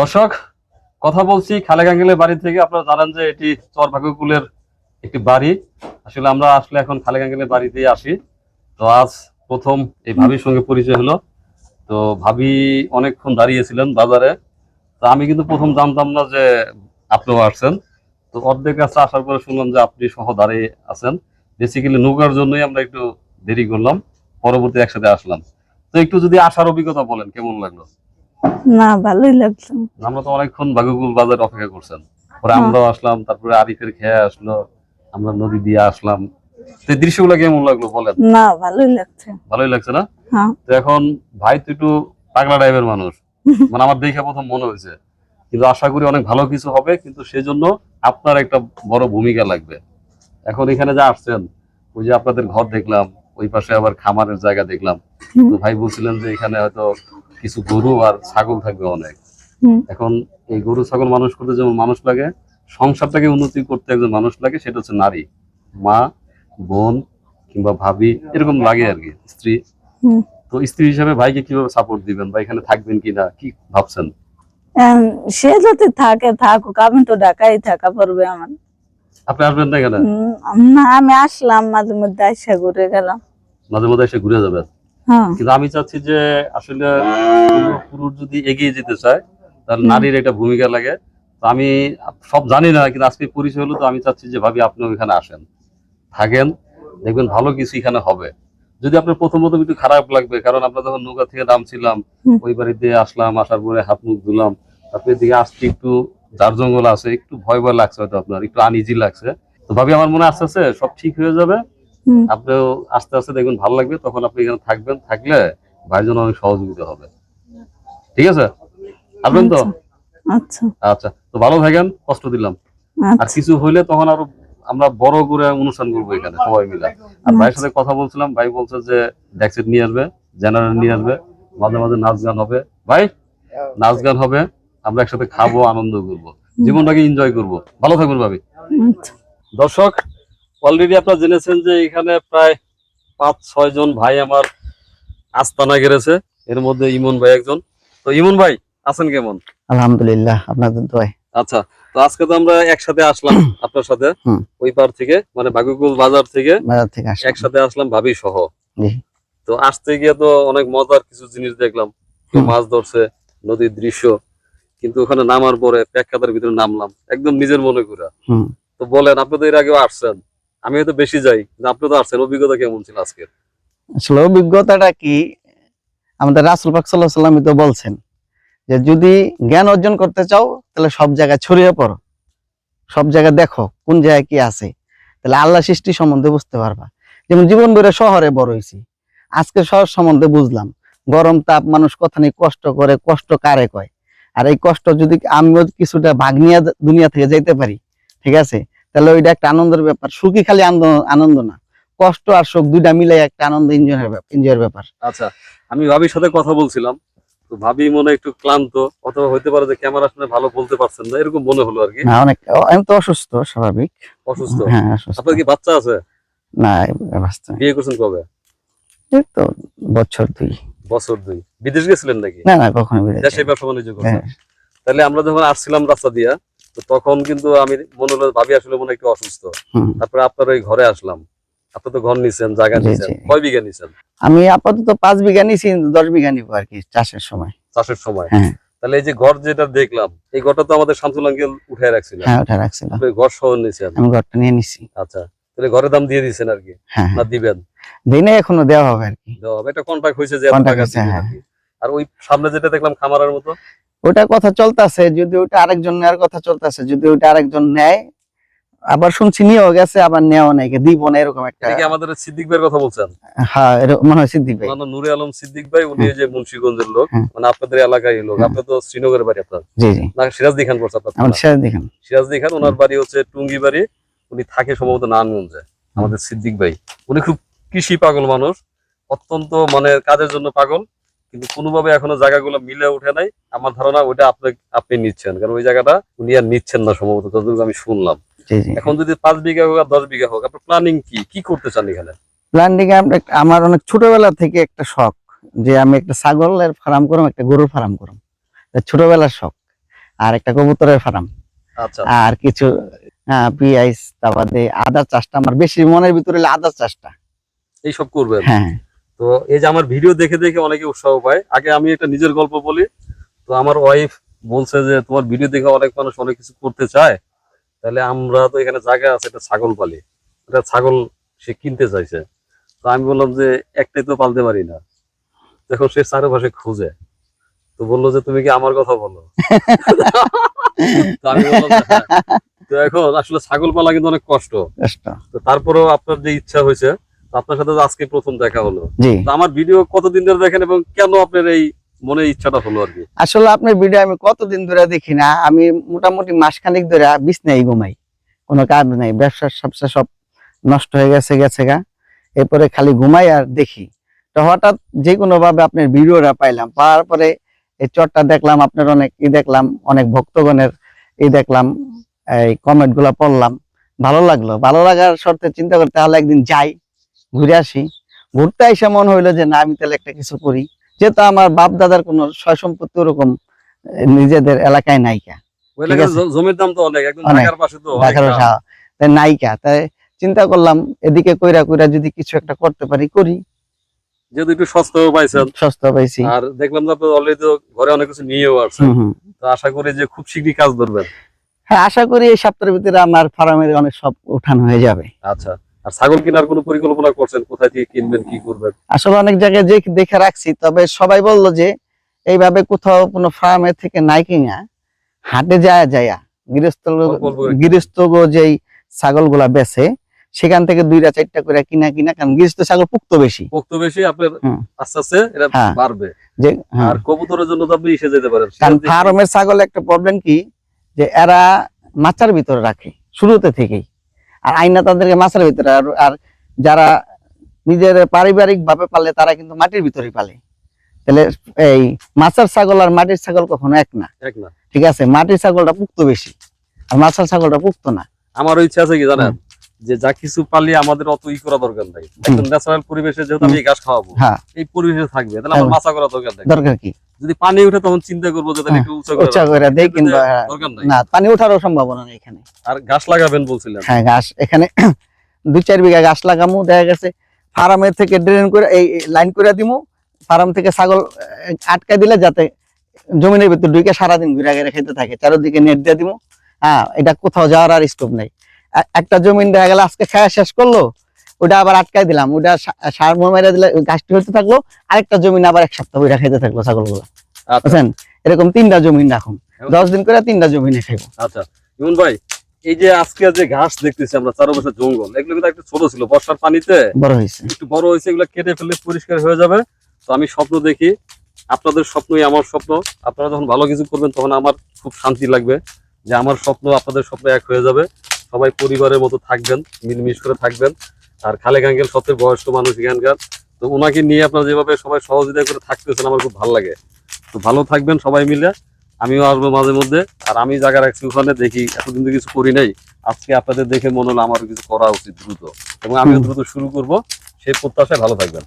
দর্শক, কথা বলছি খালেগাঙ্গেলের বাড়ি থেকে। আপনারা জানেন যে এটি চর ভাগ্যকুলের একটি বাড়ি। আসলে আমরা আসলে এখন খালেগাঙ্গেলের বাড়িতে আসি। তো আজ প্রথম এই ভাবির সঙ্গে পরিচয় হলো। তো ভাবি অনেকক্ষণ দাঁড়িয়েছিলেন বাজারে। তো আমি কিন্তু প্রথম জানতাম না যে আপনিও আসছেন। তো অর্ধেক কাছে আসার পরে শুনলাম যে আপনি সহ দাঁড়িয়ে আছেন। বেসিক্যালি নৌকার জন্যই আমরা একটু দেরি করলাম। পরবর্তী একসাথে আসলাম। তো একটু যদি আসার অভিজ্ঞতা বলেন, কেমন লাগল? না ভালোই লাগছে আমরা তো অনেকক্ষণ বাগুকুল বাজার অপেক্ষা করছেন। পরে। আমরাও আসলাম তারপরে আরিফের খেয়ে আসলো আমরা নদী দিয়ে আসলাম। তো দৃশ্যগুলো কেমন লাগল বলেন? না ভালোই লাগছে। ভালোই লাগছে না? হ্যাঁ। তো এখন ভাই তো একটু পাগলা টাইপের মানুষ। মানে আমার দেখে প্রথম মনে হয়েছে। কিন্তু আশা করি অনেক ভালো কিছু হবে কিন্তু সেজন্য আপনার একটা বড় ভূমিকা লাগবে। এখন এখানে যা আসছেন ওই যে আপনাদের ঘর দেখলাম ওই পাশে আবার খামারের জায়গা দেখলাম। তো ভাই বলছিলেন যে এখানে হয়তো কিছু গরু আর ছাগল থাকবে অনেক। এখন এই গরু ছাগল মানুষ করতে যেমন মানুষ লাগে সংসারটাকে উন্নতি করতে একজন মানুষ লাগে সেটা হচ্ছে নারী। মা বোন কিংবা ভাবি এরকম লাগে আর কি স্ত্রী। তো স্ত্রী হিসাবে ভাইকে কীভাবে সাপোর্ট দিবেন বা এখানে থাকবেন কিনা কি ভাবছেন? সে যদি থাকে থাকুক আমি তো ঢাকাই থাকা পড়বে আমার। আপনি আসবেন না এখানে? না আমি আসলাম মাঝে মধ্যে আইসা ঘুরে গেলাম। মাঝে মধ্যে এসে ঘুরে যাবেন? কিন্তু আমি চাচ্ছি যে আসলে পুরুষ যদি এগিয়ে যেতে চায় তাহলে নারীর একটা ভূমিকা লাগে। তো আমি সব জানি না কিন্তু আজকে পরিচয় হলো তো আমি চাচ্ছি যে ভাবি আপনি এখানে আসেন থাকেন দেখবেন ভালো কিছু এখানে হবে। যদি আপনার প্রথম প্রথম একটু খারাপ লাগবে কারণ আমরা যখন নৌকা থেকে নামছিলাম। ওই বাড়িতে আসলাম আসার পরে হাত মুখ ধুলাম তারপরে দিকে আসতে একটু ঝাড় জঙ্গল আছে একটু ভয় ভয় লাগছে হয়তো আপনার একটু আনইজি লাগছে। তো ভাবি আমার মনে আস্তে আস্তে সব ঠিক হয়ে যাবে। আপনিও আস্তে আস্তে দেখবেন ভালো লাগবে তখন আপনি এখানে থাকবেন থাকলে ভাইয়ের জন্য অনেক সহযোগিতা হবে। ঠিক আছে? আসবেন তো? আচ্ছা। আচ্ছা। তো ভালো থাকেন কষ্ট দিলাম। আর আচ্ছা। কিছু হইলে তখন আরও আমরা বড় করে অনুষ্ঠান করব এখানে সবাই মিলে। আর ভাইয়ের সাথে কথা বলছিলাম ভাই বলছে যে ডেক্সিট নিয়ে আসবে জেনারেল নিয়ে আসবে মাঝে মাঝে নাচ গান হবে। ভাই নাচ গান হবে আমরা একসাথে খাব আনন্দ করব জীবনটাকে এনজয় করব। ভালো থাকবেন ভাবি। আচ্ছা। দর্শক অলরেডি আপনারা জেনেছেন যে এখানে প্রায় পাঁচ ছয় জন ভাই আমার আস্তানা গেড়েছে। এর মধ্যে ইমন ভাই একজন। তো ইমন ভাই আছেন কেমন? আলহামদুলিল্লাহ আপনাদের দোয়ায়। আচ্ছা তো আজকে তো আমরা একসাথে আসলাম আপনার সাথে। ওই পার থেকে মানে বাগুকুল বাজার থেকে বাজার থেকে একসাথে আসলাম ভাবি সহ। তো আসতে গিয়ে তো অনেক মজার কিছু জিনিস দেখলাম। কেউ মাছ ধরছে নদীর দৃশ্য। কিন্তু ওখানে নামার পরে প্যাকখাতার ভিতরে নামলাম। একদম নিজের মনে করে তো বলেন আপনি তো এর আগেও আসছেন। আমি হয়তো বেশি যাই আপনি তো আসছেন, অভিজ্ঞতা কেমন ছিল আজকে আসলে অভিজ্ঞতাটা কি? আমাদের রাসুল পাক সাল্লাহ তো বলছেন যে, যদি জ্ঞান অর্জন করতে চাও, তাহলে সব জায়গায় ছড়িয়ে পড়ো। সব জায়গায় দেখো কোন জায়গায় কি আছে। তাহলে আল্লাহ সৃষ্টি সম্বন্ধে বুঝতে পারবা। যেমন জীবন বেড়ে শহরে বড় হয়েছি। আজকে শহর সম্বন্ধে বুঝলাম। গরম তাপ মানুষ কথা নেই কষ্ট করে, কষ্ট কারে কয়? আর এই কষ্ট যদি আমিও কিছুটা ভাগ নিয়ে দুনিয়া থেকে যাইতে পারি, ঠিক আছে? তাহলে ওইটা একটা আনন্দের ব্যাপার। সুখী খালি আনন্দ আনন্দ না। কষ্ট আর সুখ দুইটা মিলে একটা আনন্দ এনজয়ের ব্যাপার এনজয়ের ব্যাপার। আচ্ছা আমি ভাবির সাথে কথা বলছিলাম। তো ভাবি মনে একটু ক্লান্ত অথবা হইতে পারে যে ক্যামেরার সামনে ভালো বলতে পারছেন না এরকম মনে হলো আর কি। না অনেক আমি তো অসুস্থ স্বাভাবিক। অসুস্থ? হ্যাঁ অসুস্থ। আপনার কি বাচ্চা আছে? না অবস্থা বিয়ে করছেন কবে? এই তো বছর দুই। বছর দুই। বিদেশ গেছিলেন নাকি? না না কখনো বিদেশে দেশে ব্যবসা বাণিজ্য করছেন। হ্যাঁ। তাহলে আমরা যখন আসছিলাম রাস্তা দিয়া তো তখন কিন্তু আমি মনে হলো ভাবি আসলে মনে একটু অসুস্থ। তারপরে আপনার ওই ঘরে আসলাম। আপনি তো ঘর নিছেন জায়গা নিছেন। কয় বিঘা নিছেন? আমি আপাতত পাঁচ বিঘা নিছি দশ বিঘা নিবো আর কি চাষের সময়। চাষের সময়। হ্যাঁ। তাহলে এই যে ঘর যেটা দেখলাম এই ঘরটা তো আমাদের শামসুল আঙ্কেল উঠে রাখছিলেন হ্যাঁ রাখছিলাম আপনি ঘর সহ নিছেন। আমি ঘরটা নিয়ে নিছি। আচ্ছা তাহলে ঘরের দাম দিয়ে দিচ্ছেন আর কি? হ্যাঁ না দিবেন? দিনে এখনও দেওয়া হবে আর কি। দেওয়া হবে। এটা কন্ট্রাক্ট হয়েছে যে টাকা হ্যাঁ। আর ওই সামনে যেটা দেখলাম খামারের মতো? ওটা কথা চলতেছে যদি ওটা আরেকজন নেওয়ার কথা চলতেছে যদি ওটা আরেকজন নেয় আবার শুনছি নিয়েও গেছে আবার নেওয়া নাই দিব না এরকম একটা আমাদের সিদ্দিক ভাইয়ের কথা বলছেন? হ্যাঁ মনে হয় সিদ্দিক ভাই। নুরে আলম সিদ্দিক ভাই উনি যে মুন্সিগঞ্জের লোক হ্যাঁ। মানে আপনাদের এলাকায় লোক। হ্যাঁ। আপনি তো শ্রীনগরের বাড়ি আপনার। জি জি। না সিরাজদি খান বলছে আপনার থানা। শেষ সিরাজদি খান। ওনার বাড়ি হচ্ছে টুঙ্গি বাড়ি উনি থাকে সম্ভবত নারায়ণগঞ্জে আমাদের সিদ্দিক ভাই। উনি খুব কৃষি পাগল মানুষ অত্যন্ত মানে কাজের জন্য পাগল। কিন্তু কোনোভাবে এখনও জায়গাগুলো মিলে ওঠে নাই। আমার ধারণা ওইটা আপনি আপনি নিচ্ছেন। কারণ ওই জায়গাটা উনি আর নিচ্ছেন না সম্ভবত যতটুকু আমি শুনলাম। এখন যদি পাঁচ বিঘা হোক আর দশ বিঘা হোক আপনার প্ল্যানিং কি? কি করতে চান এখানে? প্ল্যান্টিং আমার অনেক ছোটবেলা থেকে একটা শখ যে আমি একটা ছাগলের ফার্ম করম একটা গরুর ফার্ম করম। ছোটবেলার শখ। আর একটা কবুতরের ফার্ম আচ্ছা। আর কিছু তারপরে আদার চাষটা আমার বেশি মনের ভিতরে আদার চাষটা। এইসব করবেন? হ্যাঁ। তো এই যে আমার ভিডিও দেখে দেখে অনেকে উৎসাহ পায়। আগে আমি একটা নিজের গল্প বলি। তো আমার ওয়াইফ বলছে যে তোমার ভিডিও দেখে অনেক মানুষ অনেক কিছু করতে চায়। তাহলে আমরা তো এখানে জায়গা আছে একটা ছাগল পালি। একটা ছাগল সে কিনতে চাইছে। তো আমি বললাম যে একটাই তো পালতে পারি না। দেখো সে চারপাশে খুঁজে। তো বলল যে তুমি কি আমার কথা বলো? তো আমি বললাম হ্যাঁ। তো এখন আসলে ছাগল পালা কিন্তু অনেক কষ্ট। তো তারপরেও আপনার যে ইচ্ছা হয়েছে আপনার সাথে আজকে প্রথম দেখা হলো। জি। আমার ভিডিও কতদিন ধরে দেখেন এবং কেন আপনার এই মনে ইচ্ছাটা হলো আর কি? আসলে আপনার ভিডিও আমি কতদিন ধরে দেখি না আমি মোটামুটি মাসখানিক ধরে বিছনাই ঘুমাই কোনো কাজ নাই ব্যবসার সবসা সব নষ্ট হয়ে গেছে গেছে গা। এরপরে খালি ঘুমাই আর দেখি। তো হঠাৎ যে ভাবে আপনার ভিডিওটা পাইলাম পাওয়ার পরে এই চটটা দেখলাম আপনার অনেক ই দেখলাম অনেক ভক্তগণের ই দেখলাম এই কমেন্টগুলা পড়লাম। ভালো লাগল ভালো লাগার শর্তে চিন্তা করতে তাহলে একদিন যাই। ঘুরে আসি। ঘুরতে এসে মনে হইল যে না আমি তাহলে একটা কিছু করি। যেহেতু আমার বাপ দাদার কোনো সয় সম্পত্তি ওরকম নিজেদের এলাকায় নাইকা। জমির দাম তো অনেক তাই চিন্তা করলাম এদিকে কইরা কইরা যদি কিছু একটা করতে পারি করি। যেহেতু একটু সস্তাও পাইছেন। সস্তা পাইছি। আর দেখলাম যে আপনি অলরেডি ঘরে অনেক কিছু নিয়েও আসছেন। তো আশা করি যে খুব শীঘ্রই কাজ ধরবেন। হ্যাঁ আশা করি এই সপ্তাহের ভিতরে আমার ফার্মের অনেক সব উঠান হয়ে যাবে। আচ্ছা। আর ছাগল কেনার কোনো পরিকল্পনা করছেন? কোথায় থেকে কিনবেন কি করবেন? আসলে অনেক জায়গায় যে দেখে রাখছি তবে সবাই বলল যে এইভাবে কোথাও কোনো ফার্মের থেকে নাই কিনা হাটে যায় যায়। গৃহস্থ। গৃহস্থ যেই ছাগলগুলা বেচে সেখান থেকে দুইটা চারটা করে কিনা কিনা কারণ গৃহস্থ ছাগল পুক্ত বেশি। পুক্ত বেশি আপনার আস্তে আস্তে এটা হ্যাঁ। বাড়বে। যে হ্যাঁ। আর কবুতরের জন্য তো আপনি এসে যেতে পারেন। কারণ ফার্মের ছাগল একটা প্রবলেম কি যে এরা মাচার ভিতরে রাখে শুরুতে থেকেই। আর আইনা তাদেরকে মাছের ভিতরে আর আর যারা নিজের পারিবারিক ভাবে পালে তারা কিন্তু মাটির ভিতরে পালে। তাহলে এই মাছের ছাগল আর মাটির ছাগল কখনো এক না। এক না। ঠিক আছে? মাটির ছাগলটা পুক্ত বেশি আর মাছের ছাগলটা পুক্ত না। আমার ইচ্ছা আছে কি জানেন? যে যা কিছু পালি আমাদের অত ই করা দরকার নাই। একদম ন্যাচারাল পরিবেশে যেহেতু আমি ঘাস খাওয়াবো হ্যাঁ। এই পরিবেশে থাকবে তাহলে আমার হ্যাঁ। মাছা করা দরকার নাই। দরকার কি? যদি পানি উঠে তখন চিন্তা করব যে তাহলে একটু উঁচু করে দেই যে হ্যাঁ, দরকার নাই। না পানি ওঠারও সম্ভাবনা নেই এখানে। আর ঘাস লাগাবেন বলছিলেন। হ্যাঁ ঘাস এখানে দুই চার বিঘা গাছ লাগামু দেখা গেছে ফার্মের থেকে ড্রেন করে এই লাইন করে দিমু ফার্ম থেকে ছাগল আহ, আটকাই দিলে যাতে জমিনের ভিতর ঢুকে সারাদিন ঘুরে ঘুরে খেতে থাকে চারিদিকে নেট দিয়ে দিমু। হ্যাঁ এটা কোথাও যাওয়ার আর স্টোভ নেই। একটা জমিন দেখা গেল আজকে খাওয়া শেষ করল ওটা আবার আটকাই দিলাম ওটা সার মোর দিলে ঘাসটি হতে থাকল আরেকটা জমিন আবার এক সপ্তাহ ওইটা খেতে থাকল ছাগলগুলো। আচ্ছা। বুঝছেন? এরকম তিনটা জমিন রাখুন দশ দিন করে তিনটা জমিনে খাইবো। আচ্ছা। ইমন ভাই এই যে আজকে যে ঘাস দেখতেছি আমরা চারপাশে জঙ্গল এগুলো কিন্তু একটু ছোট ছিল বর্ষার পানিতে বড় হয়েছে। একটু বড় হয়েছে এগুলো কেটে ফেললে পরিষ্কার হয়ে যাবে। তো আমি স্বপ্ন দেখি আপনাদের স্বপ্নই আমার স্বপ্ন আপনারা যখন ভালো কিছু করবেন তখন আমার খুব শান্তি লাগবে যে আমার স্বপ্ন আপনাদের স্বপ্ন এক হয়ে যাবে। সবাই পরিবারের মতো থাকবেন মিলমিশ করে থাকবেন। আর খালেক আঙ্কেল সবচেয়ে বয়স্ক মানুষ এখানকার। তো ওনাকে নিয়ে আপনারা যেভাবে সবাই সহযোগিতা করে থাকতেছেন আমার খুব ভালো লাগে। তো ভালো থাকবেন সবাই মিলে। আমিও আসব মাঝে মধ্যে। আর আমি জায়গা রাখছি ওখানে দেখি এতদিন তো কিছু করি নাই। আজকে আপনাদের দেখে মনে হলো আমার কিছু করা উচিত দ্রুত। এবং আমিও দ্রুত শুরু করব। সেই প্রত্যাশায় ভালো থাকবেন।